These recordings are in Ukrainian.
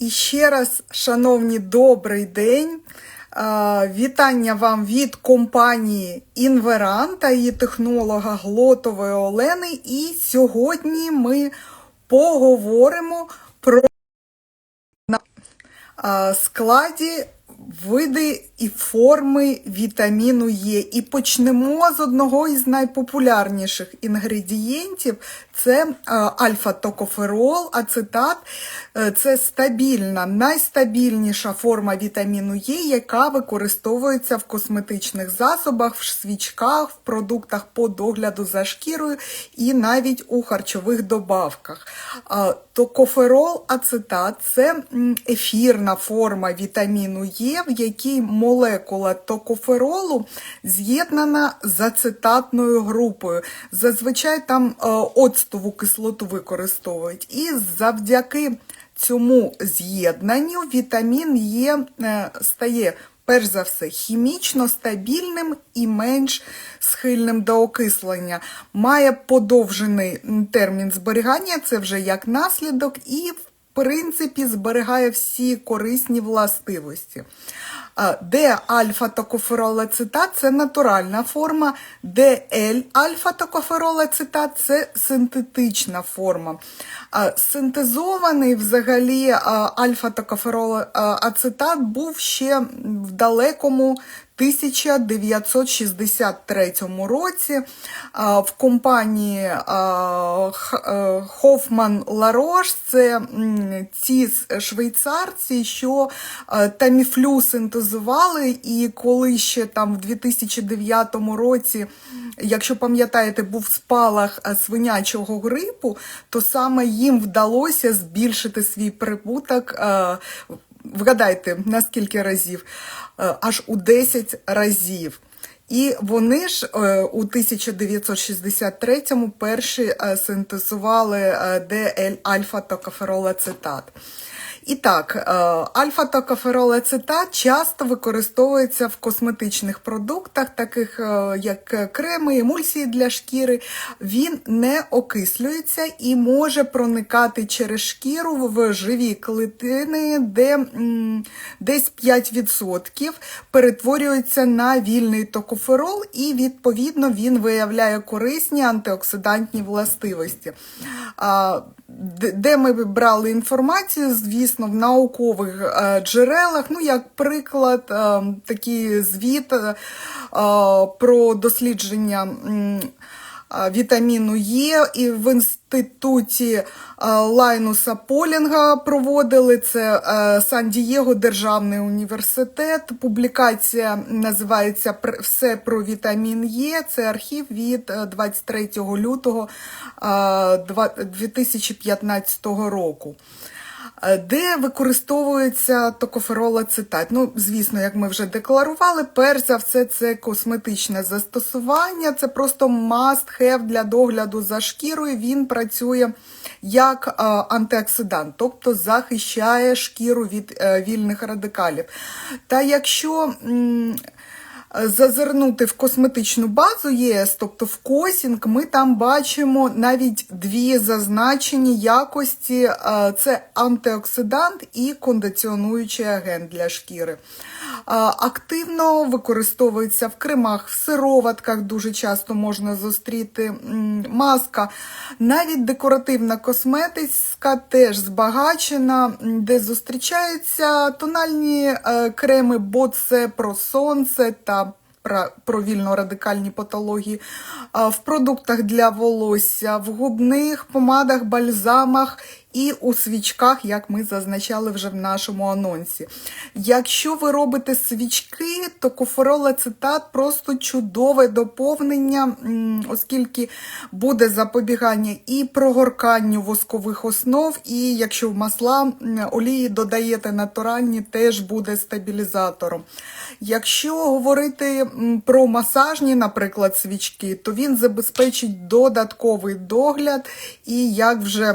І ще раз, шановні, добрий день. Вітання вам від компанії Інверан та її технолога Глотової Олени. І сьогодні ми поговоримо про складі види і форми вітаміну Е. І почнемо з одного із найпопулярніших інгредієнтів це е, альфа-токоферол, ацетат. Е, Це стабільна, найстабільніша форма вітаміну Е, яка використовується в косметичних засобах, в свічках, в продуктах по догляду за шкірою і навіть у харчових добавках. Токоферол ацетат це ефірна форма вітаміну Е, в якій молекула токоферолу з'єднана з ацетатною групою. Зазвичай там е, оцтову кислоту використовують. І завдяки цьому з'єднанню вітамін Е е, стає перш за все хімічно стабільним і менш схильним до окислення. Має подовжений термін зберігання, це вже як наслідок, і в принципі зберігає всі корисні властивості. Де альфа-токоферолацетат це натуральна форма, де L-альфа-токоферолацетат це синтетична форма. Синтезований взагалі альфа-токоферолацетат був ще в далекому 1963 році в компанії Хофман Ларош, це ці швейцарці, що таміфлю синтезували, і коли ще там в 2009 році, якщо пам'ятаєте, був спалах свинячого грипу, то саме їм вдалося збільшити свій прибуток. Вгадайте, на скільки разів? Е, Аж у 10 разів. І вони ж е, у 1963-му перші е, синтезували е, ДЛ-альфа-токоферолацетат. І так, е, альфа-токоферолацетат часто використовується в косметичних продуктах, таких е, як креми, емульсії для шкіри. Він не окислюється і може проникати через шкіру в живі клітини, де десь 5% перетворюється на вільний токоферол, і відповідно він виявляє корисні антиоксидантні властивості. Де ми брали інформацію, звісно, в наукових е, джерелах, ну, як приклад, е, такий звіт е, про дослідження вітаміну Е і в інституті Лайнуса Полінга проводили це Сан-Дієго Державний університет. Публікація називається «Пр- Все про вітамін Е. Це архів від е, 23 лютого 2015 року. Е, Де використовується токоферолацетат? Ну, звісно, як ми вже декларували, перш за все, це косметичне застосування, це просто must-have для догляду за шкірою. Він працює як е, антиоксидант, тобто захищає шкіру від е, вільних радикалів. Та якщо зазирнути в косметичну базу ЄС, тобто в косінг, ми там бачимо навіть дві зазначені якості: Е, це антиоксидант і кондиціонуючий агент для шкіри. Е, Активно використовується в кремах, в сироватках дуже часто можна зустріти маска. Навіть декоративна косметика теж збагачена, де зустрічаються тональні е, креми Боце про сонце та про- вільно-радикальні патології, в продуктах для волосся, в губних помадах, бальзамах і у свічках, як ми зазначали вже в нашому анонсі. Якщо ви робите свічки, то коферолацетат просто чудове доповнення, оскільки буде запобігання і прогорканню воскових основ, і якщо масла олії додаєте натуральні, теж буде стабілізатором. Якщо говорити про масажні, наприклад, свічки, то він забезпечить додатковий догляд і як вже.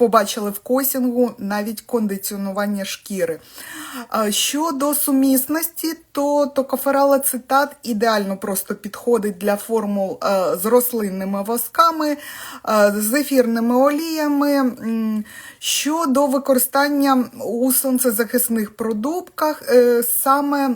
побачили в косінгу навіть кондиціонування шкіри. Щодо сумісності, то токоферал ацетат ідеально просто підходить для формул е, з рослинними восками, е, з ефірними оліями. Щодо використання у сонцезахисних продуктах, е, саме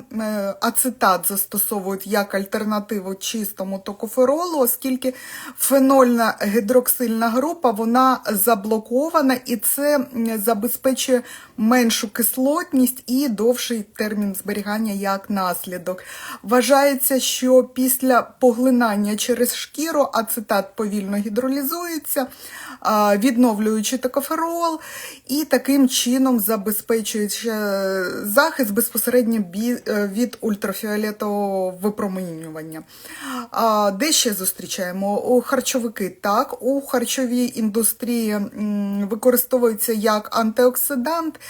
ацетат застосовують як альтернативу чистому токоферолу, оскільки фенольна гідроксильна група вона заблокована і це забезпечує меншу кислотність і довший термін зберігання як наслідок. Вважається, що після поглинання через шкіру ацетат повільно гідролізується, відновлюючи токоферол, і таким чином забезпечуючи е, захист безпосередньо е, від ультрафіолетового випромінювання. Де ще зустрічаємо? Харчовики так, у харчовій індустрії використовується як антиоксидант,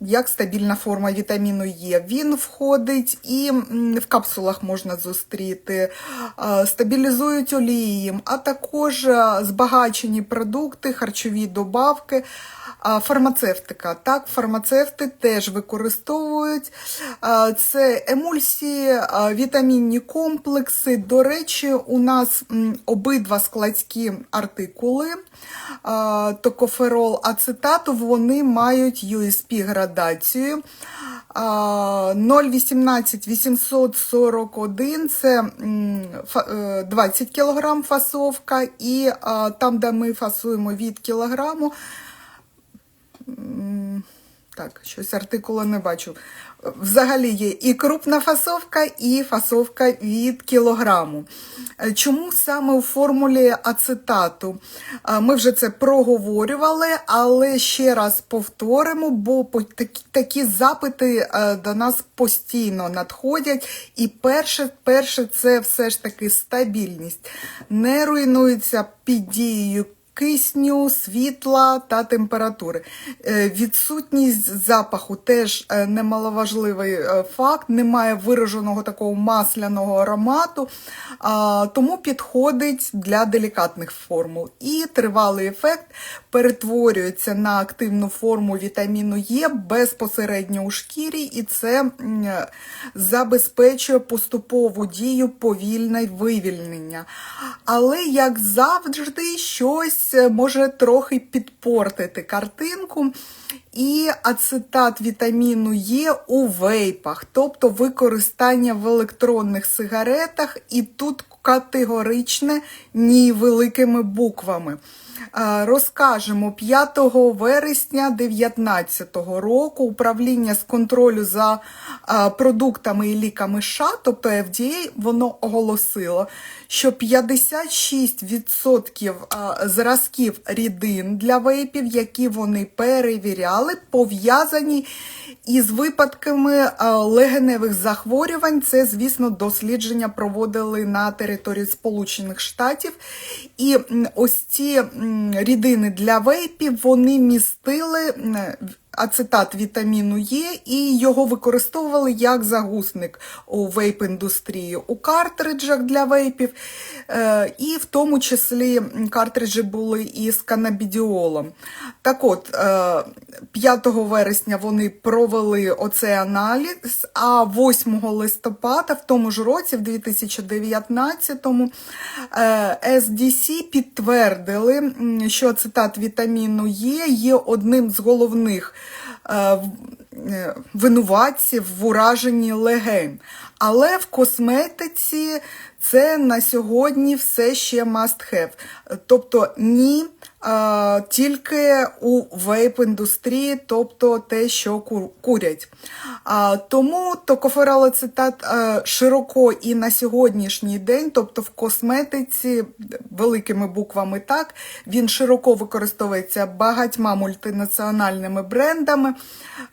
як стабільна форма вітаміну Е. Він входить і в капсулах можна зустріти, стабілізують олії, а також збагачені продукти, харчові добавки. Фармацевтика. Так, фармацевти теж використовують. Це емульсії, вітамінні комплекси. До речі, у нас обидва складські артикули токоферол ацетату, вони мають USP-градацію. А, 0,18 841 це м, фа- е, 20 кг фасовка, і там, де ми фасуємо від кілограму, так, щось артикула не бачу. Взагалі є і крупна фасовка, і фасовка від кілограму. Е, Чому саме у формулі ацетату? Е, Ми вже це проговорювали, але ще раз повторимо, бо такі, запити е, до нас постійно надходять. І перше, перше це все ж таки стабільність. Не руйнується під дією кисню, світла та температури. Е, Відсутність запаху теж е, немаловажливий е, факт, немає вираженого такого масляного аромату, тому підходить для делікатних формул. І тривалий ефект перетворюється на активну форму вітаміну Е безпосередньо у шкірі, і це забезпечує поступову дію повільне вивільнення. Але, як завжди, щось може трохи підпортити картинку. І ацетат вітаміну Є у вейпах, тобто використання в електронних сигаретах, і тут категоричне ні великими буквами. Е, Розкажемо 5 вересня 2019 року управління з контролю за е, продуктами і ліками США, тобто FDA, воно оголосило, що 56% е, зразків рідин для вейпів, які вони перевіряли, пов'язані із випадками легеневих захворювань. Це, звісно, дослідження проводили на території Сполучених Штатів. І ось ці рідини для вейпів вони містили. Ацетат вітаміну Е, і його використовували як загусник у вейп-індустрії у картриджах для вейпів, е, і в тому числі картриджі були із канабідіолом. Так от, е, 5 вересня вони провели оцей аналіз, а 8 листопада в тому ж році, в 2019-му, е, SDC підтвердили, що ацетат вітаміну Е є одним з головних е, е, винуватців в ураженні легень. Але в косметиці це на сьогодні все ще must have. Тобто ні, е, тільки у вейп-індустрії, тобто те, що курять. Тому токофералацетат е, широко і на сьогоднішній день, тобто в косметиці, великими буквами так, він широко використовується багатьма мультинаціональними брендами.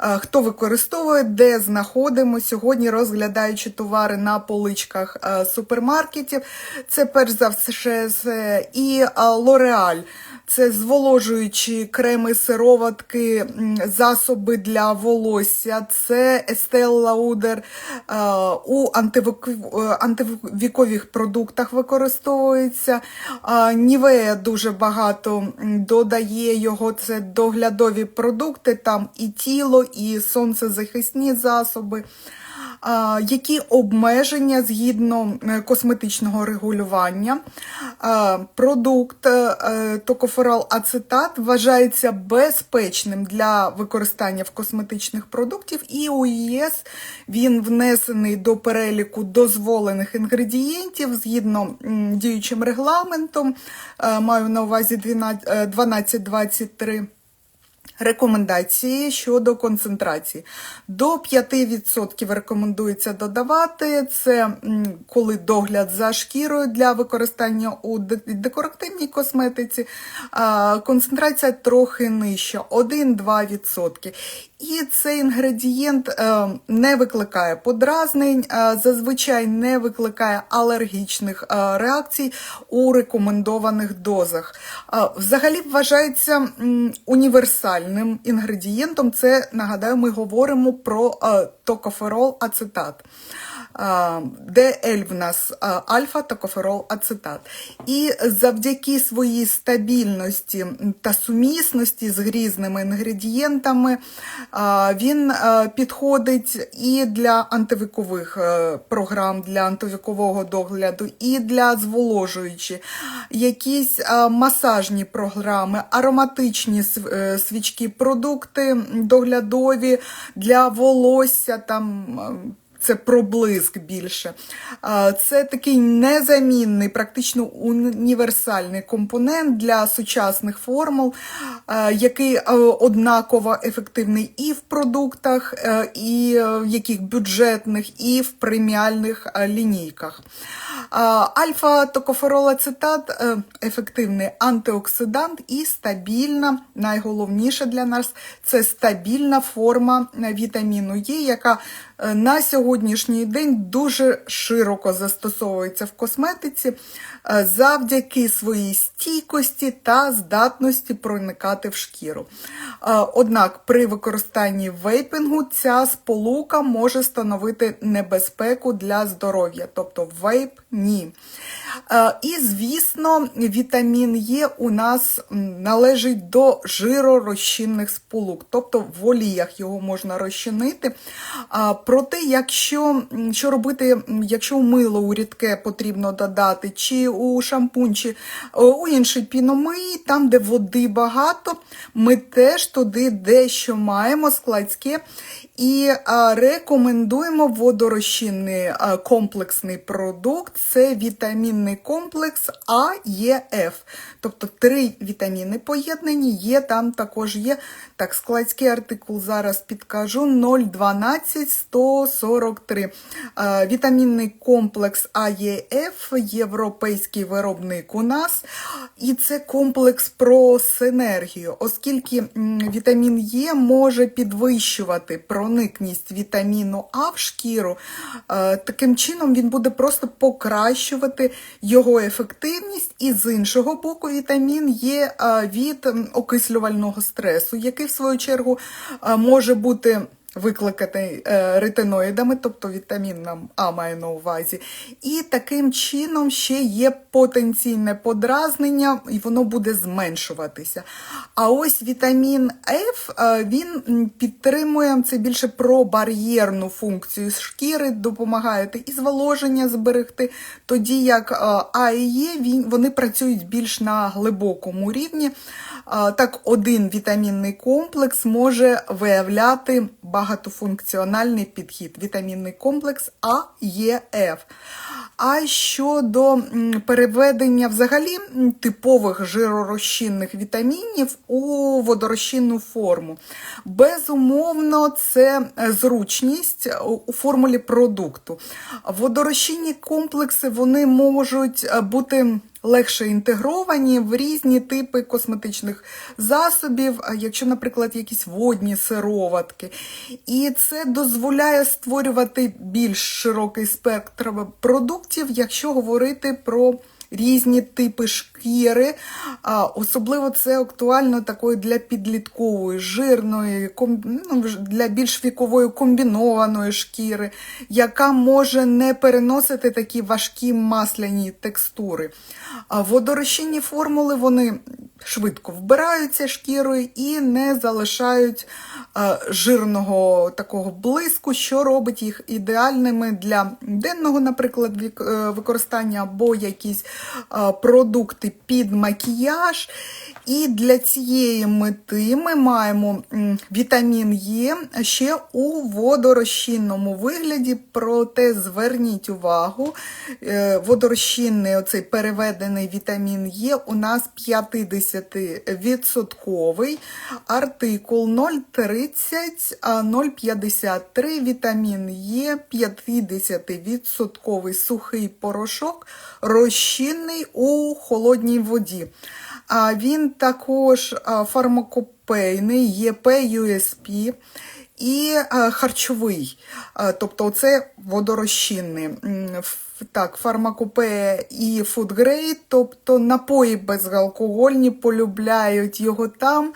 Е, Хто використовує, де знаходимо сьогодні, розглядаючи товари на поличках е, супермаркетів. Це перш за все і L'Oreal. Це зволожуючі креми, сироватки, засоби для волосся, це Estelle Lauder е, у е, антивікових продуктах використовується. Нівея дуже багато додає його, це доглядові продукти, там і тіло, і сонцезахисні засоби. Які обмеження згідно е, косметичного регулювання? Продукт е, токоферол ацетат вважається безпечним для використання в косметичних продуктів, і у єС він внесений до переліку дозволених інгредієнтів згідно діючим регламентом, е, маю на увазі 12, е, 1223. Рекомендації щодо концентрації. До 5% рекомендується додавати. Це коли догляд за шкірою для використання у декоративній косметиці. Концентрація трохи нижча 1-2%. І цей інгредієнт е, не викликає подразнень, е, зазвичай не викликає алергічних е, реакцій у рекомендованих дозах. Взагалі вважається універсальним інгредієнтом. Це нагадаю, ми говоримо про токоферол ацетат. L в нас альфа-токоферол ацетат. І завдяки своїй стабільності та сумісності з грізними інгредієнтами він підходить і для антивікових е, програм, для антивікового догляду, і для зволожуючі, якісь масажні програми, ароматичні е, свічки, продукти доглядові для волосся. там. Це проблиск більше. Це такий незамінний, практично універсальний компонент для сучасних формул, який однаково ефективний і в продуктах, е, і в яких бюджетних, і в преміальних лінійках. Альфа-токоферолацетат е, ефективний антиоксидант і стабільна, найголовніше для нас це стабільна форма е, вітаміну Е, яка на сьогоднішній день дуже широко застосовується в косметиці е, завдяки своїй стійкості та здатності проникати в шкіру. Е, Однак при використанні вейпінгу ця сполука може становити небезпеку для здоров'я, тобто вейп ні. Е, І, звісно, вітамін Е у нас належить до жиророзчинних сполук, тобто в оліях його можна розчинити. Проте, якщо Якщо що робити, якщо у мило у рідке потрібно додати, чи у шампунь, чи е, у інший піномий, там, де води багато, ми теж туди дещо маємо складське і рекомендуємо водорозчинний е, комплексний продукт це вітамінний комплекс А, Е, Ф. Тобто три вітаміни поєднані, є, там також є так, складський артикул зараз підкажу 0,12 140. 43. Вітамінний комплекс АЄФ, європейський виробник у нас. І це комплекс про синергію, оскільки вітамін Е може підвищувати проникність вітаміну А в шкіру. Таким чином, він буде просто покращувати його ефективність. І з іншого боку, вітамін е, є від окислювального стресу, який, в свою чергу, може бути. Викликаний е, ретиноїдами, тобто вітаміном А має на увазі. І таким чином ще є потенційне подразнення, і воно буде зменшуватися. А ось вітамін F, е, він підтримує це більше про бар'єрну функцію шкіри, допомагає і зволоження зберегти, тоді як е, А і Е, вони працюють більш на глибокому рівні. Так, один вітамінний комплекс може виявляти багатофункціональний підхід. Вітамінний комплекс А, Е, Ф. А щодо переведення взагалі типових жиророзчинних вітамінів у водорозчинну форму, безумовно, це е, зручність у- формулі продукту. Водорозчинні комплекси вони можуть е, бути легше інтегровані в різні типи косметичних засобів, якщо, наприклад, якісь водні сироватки. І це дозволяє створювати більш широкий спектр продуктів, якщо говорити про різні типи шкіри. А, Особливо це актуально такої для підліткової, жирної, ну, для більш вікової комбінованої шкіри, яка може не переносити такі важкі масляні текстури. А водорощинні формули вони швидко вбираються шкірою і не залишають е, жирного такого блиску, що робить їх ідеальними для денного, наприклад, е, використання або якісь е, продукти під макіяж. І для цієї мети ми маємо вітамін Е ще у водорозчинному вигляді, проте зверніть увагу, водорозчинний оцей переведений вітамін Е у нас 50% артикул 0,30-0,53 вітамін Е 50% сухий порошок, розчинний у холодній воді. Він також фармакопейний, ЄП, USP і харчовий. Тобто це водорозчинний. Так, фармакопея і фудгрейд, тобто напої безалкогольні, полюбляють його там.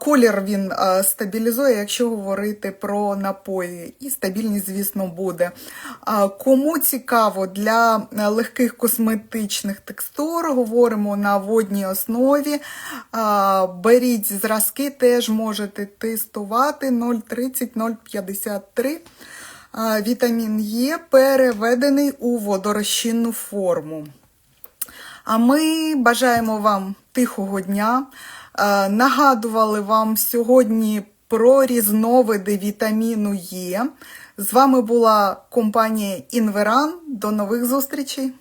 Колір він стабілізує, якщо говорити про напої. І стабільність, звісно, буде. Кому цікаво для легких косметичних текстур, говоримо на водній основі. Беріть зразки, теж можете тестувати 0,30-0,53. Вітамін Е переведений у водорозчинну форму. А ми бажаємо вам тихого дня. Нагадували вам сьогодні про різновиди вітаміну Е. З вами була компанія Інверан. До нових зустрічей!